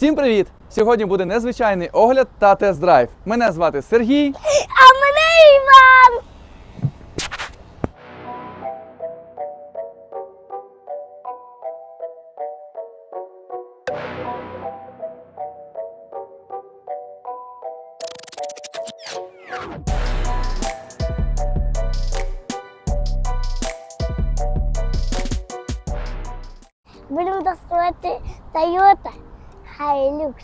Всім привіт! Сьогодні буде незвичайний огляд та тест-драйв. Мене звати Сергій. А мене Іван! Будемо доставати Toyota Hilux.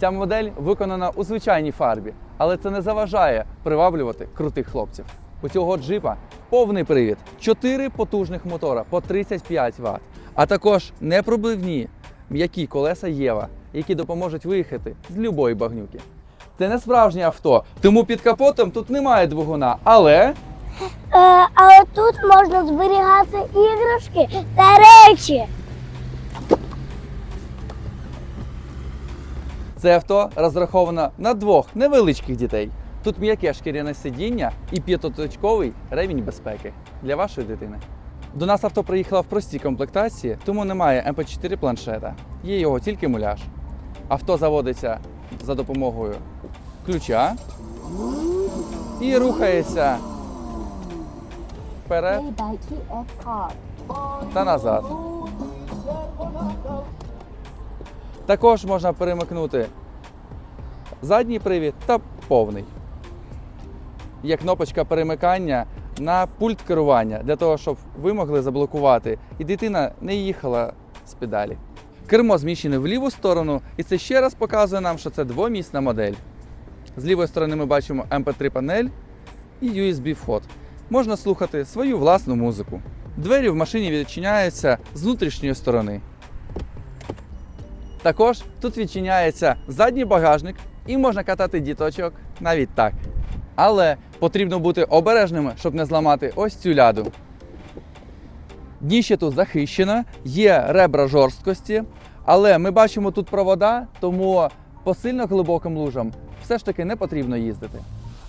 Ця модель виконана у звичайній фарбі, але це не заважає приваблювати крутих хлопців. У цього джипа повний привід, 4 потужних мотора по 35 Вт, а також непробивні м'які колеса Єва, які допоможуть виїхати з любої багнюки. Це не справжнє авто, тому під капотом тут немає двигуна, але Е, але тут можна зберігати іграшки та речі. Це авто розраховано на двох невеличких дітей. Тут м'яке шкіряне сидіння і п'ятиточковий рівень безпеки для вашої дитини. До нас авто приїхало в простій комплектації, тому немає MP4 планшета. Є його тільки муляж. Авто заводиться за допомогою ключа і рухається вперед та назад. Також можна перемикнути задній привід та повний. Є кнопочка перемикання на пульт керування для того, щоб ви могли заблокувати і дитина не їхала з педалі. Кермо зміщене в ліву сторону, і це ще раз показує нам, що це двомісна модель. З лівої сторони ми бачимо MP3 панель і USB вход. Можна слухати свою власну музику. Двері в машині відчиняються з внутрішньої сторони. Також тут відчиняється задній багажник і можна катати діточок навіть так. Але потрібно бути обережними, щоб не зламати ось цю ляду. Дніще тут захищено, є ребра жорсткості, але ми бачимо тут провода, тому по сильно глибоким лужам все ж таки не потрібно їздити.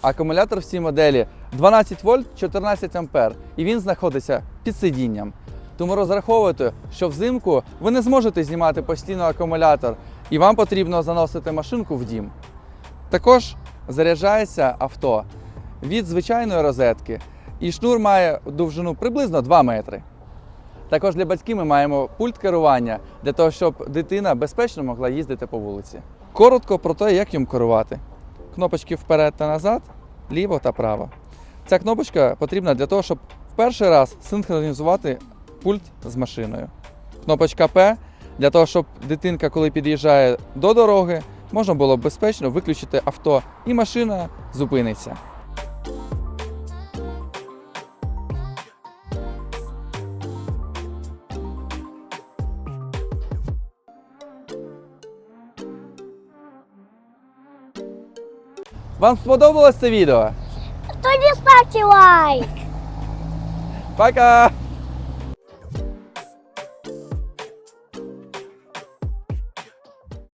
Акумулятор в цій моделі 12 вольт 14 ампер, і він знаходиться під сидінням. Тому розраховуйте, що взимку ви не зможете знімати постійно акумулятор, і вам потрібно заносити машинку в дім. Також заряджається авто від звичайної розетки, і шнур має довжину приблизно 2 метри. Також для батьків ми маємо пульт керування для того, щоб дитина безпечно могла їздити по вулиці. Коротко про те, як їм керувати. Кнопочки вперед та назад, ліво та право. Ця кнопочка потрібна для того, щоб в перший раз синхронізувати пульт з машиною. Кнопочка П для того, щоб дитинка, коли під'їжджає до дороги, можна було безпечно виключити авто і машина зупиниться. Вам сподобалось це відео? Тоді ставте лайк. Пока!